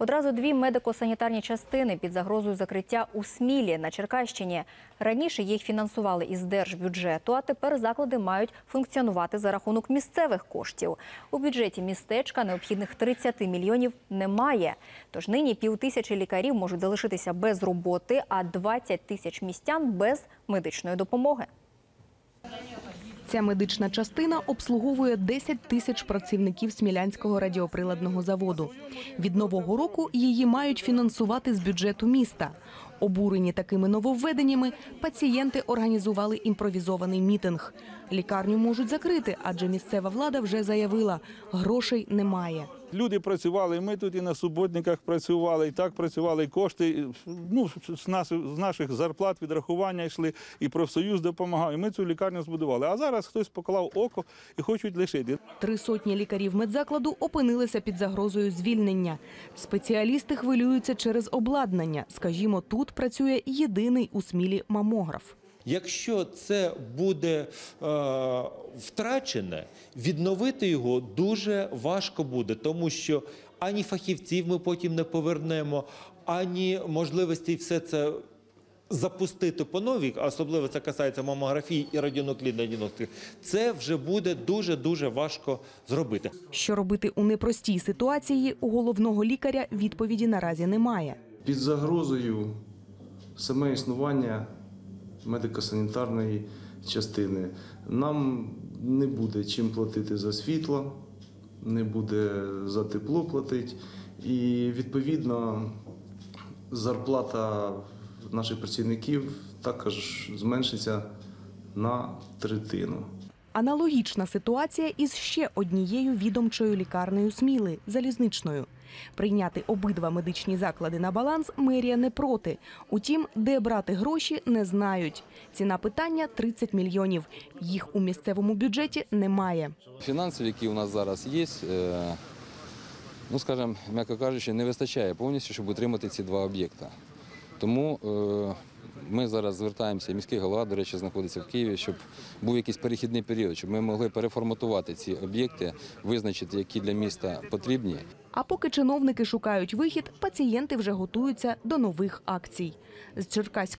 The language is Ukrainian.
Одразу дві медико-санітарні частини під загрозою закриття у Смілі на Черкащині. Раніше їх фінансували із держбюджету, а тепер заклади мають функціонувати за рахунок місцевих коштів. У бюджеті містечка необхідних 30 мільйонів немає. Тож нині півтисячі лікарів можуть залишитися без роботи, а 20 тисяч містян без медичної допомоги. Ця медична частина обслуговує 10 тисяч працівників Смілянського радіоприладного заводу. Від нового року її мають фінансувати з бюджету міста. Обурені такими нововведеннями, пацієнти організували імпровізований мітинг. Лікарню можуть закрити, адже місцева влада вже заявила, грошей немає. Люди працювали, і ми тут і на суботниках працювали, і так працювали, і кошти ну, з, нас, з наших зарплат відрахування йшли, і профсоюз допомагав. І ми цю лікарню збудували. А зараз хтось поклав око і хочуть лишити. Три сотні лікарів медзакладу опинилися під загрозою звільнення. Спеціалісти хвилюються через обладнання. Скажімо, тут працює єдиний у смілі мамограф. Якщо це буде е, втрачене, відновити його дуже важко буде, тому що ані фахівців ми потім не повернемо, ані можливості все це запустити по новій, а особливо це касається мамографії і радіонуклідної діагностики, це вже буде дуже дуже важко зробити. Що робити у непростій ситуації, у головного лікаря відповіді наразі немає. під загрозою саме існування медико-санітарної частини. Нам не буде чим платити за світло, не буде за тепло платити. І відповідно зарплата наших працівників також зменшиться на третину. Аналогічна ситуація із ще однією відомчою лікарнею Сміли залізничною. Прийняти обидва медичні заклади на баланс мерія не проти. Утім, де брати гроші, не знають. Ціна питання 30 мільйонів. Їх у місцевому бюджеті немає. Фінансів, які у нас зараз є, е, ну скажімо, м'яко кажучи, не вистачає повністю, щоб утримати ці два об'єкти. Тому е, ми зараз звертаємося, міський голова, до речі, знаходиться в Києві, щоб був якийсь перехідний період, щоб ми могли переформатувати ці об'єкти, визначити, які для міста потрібні, А поки чиновники шукають вихід, пацієнти вже готуються до нових акцій. З Черкаськ